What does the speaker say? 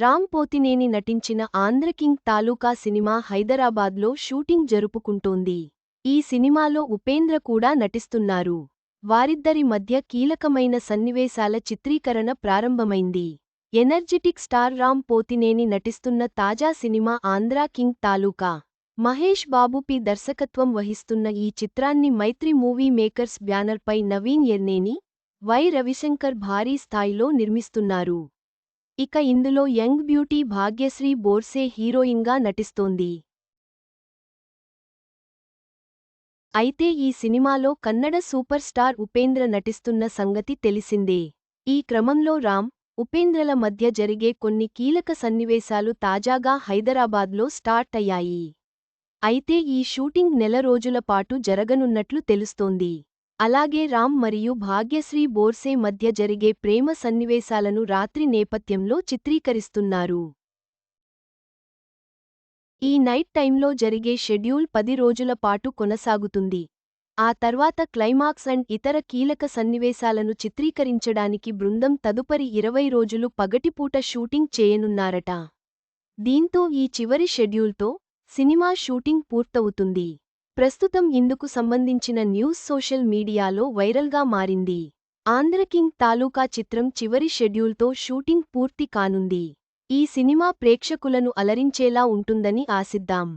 రామ్ పోతినేని నటించిన ఆంధ్రకింగ్ తాలూకా సినిమా హైదరాబాద్లో షూటింగ్ జరుపుకుంటోంది. ఈ సినిమాలో ఉపేంద్ర కూడా నటిస్తున్నారు. వారిద్దరి మధ్య కీలకమైన సన్నివేశాల చిత్రీకరణ ప్రారంభమైంది. ఎనర్జిటిక్ స్టార్ రామ్ పోతినేని నటిస్తున్న తాజా సినిమా ఆంధ్రా కింగ్ తాలూకా. మహేష్ బాబు పి దర్శకత్వం వహిస్తున్న ఈ చిత్రాన్ని మైత్రి మూవీ మేకర్స్ బ్యానర్పై నవీన్ ఎర్నేని వై రవిశంకర్ భారీ స్థాయిలో నిర్మిస్తున్నారు. ఇక ఇందులో యంగ్ బ్యూటీ భాగ్యశ్రీ బోర్సే హీరోయిన్గా నటిస్తోంది. అయితే ఈ సినిమాలో కన్నడ సూపర్ స్టార్ ఉపేంద్ర నటిస్తున్న సంగతి తెలిసిందే. ఈ క్రమంలో రామ్ ఉపేంద్రల మధ్య జరిగే కొన్ని కీలక సన్నివేశాలు తాజాగా హైదరాబాద్లో స్టార్ట్ అయ్యాయి. అయితే ఈ షూటింగ్ నెల రోజుల పాటు జరగనున్నట్లు తెలుస్తోంది. అలాగే రామ్ మరియు భాగ్యశ్రీ బోర్సే మధ్య జరిగే ప్రేమ సన్నివేశాలను రాత్రి నేపథ్యంలో చిత్రీకరిస్తున్నారు. ఈ నైట్ టైంలో జరిగే షెడ్యూల్ పది రోజుల పాటు కొనసాగుతుంది. ఆ తర్వాత క్లైమాక్స్ అండ్ ఇతర కీలక సన్నివేశాలను చిత్రీకరించడానికి బృందం తదుపరి ఇరవై రోజులు పగటిపూట షూటింగ్ చేయనున్నారట. దీంతో ఈ చివరి షెడ్యూల్తో సినిమా షూటింగ్ పూర్తవుతుంది. ప్రస్తుతం ఇందుకు సంబంధించిన న్యూస్ సోషల్ మీడియాలో వైరల్గా మారింది. ఆంధ్రకింగ్ తాలూకా చిత్రం చివరి షెడ్యూల్తో షూటింగ్ పూర్తి కానుంది. ఈ సినిమా ప్రేక్షకులను అలరించేలా ఉంటుందని ఆశిద్దాం.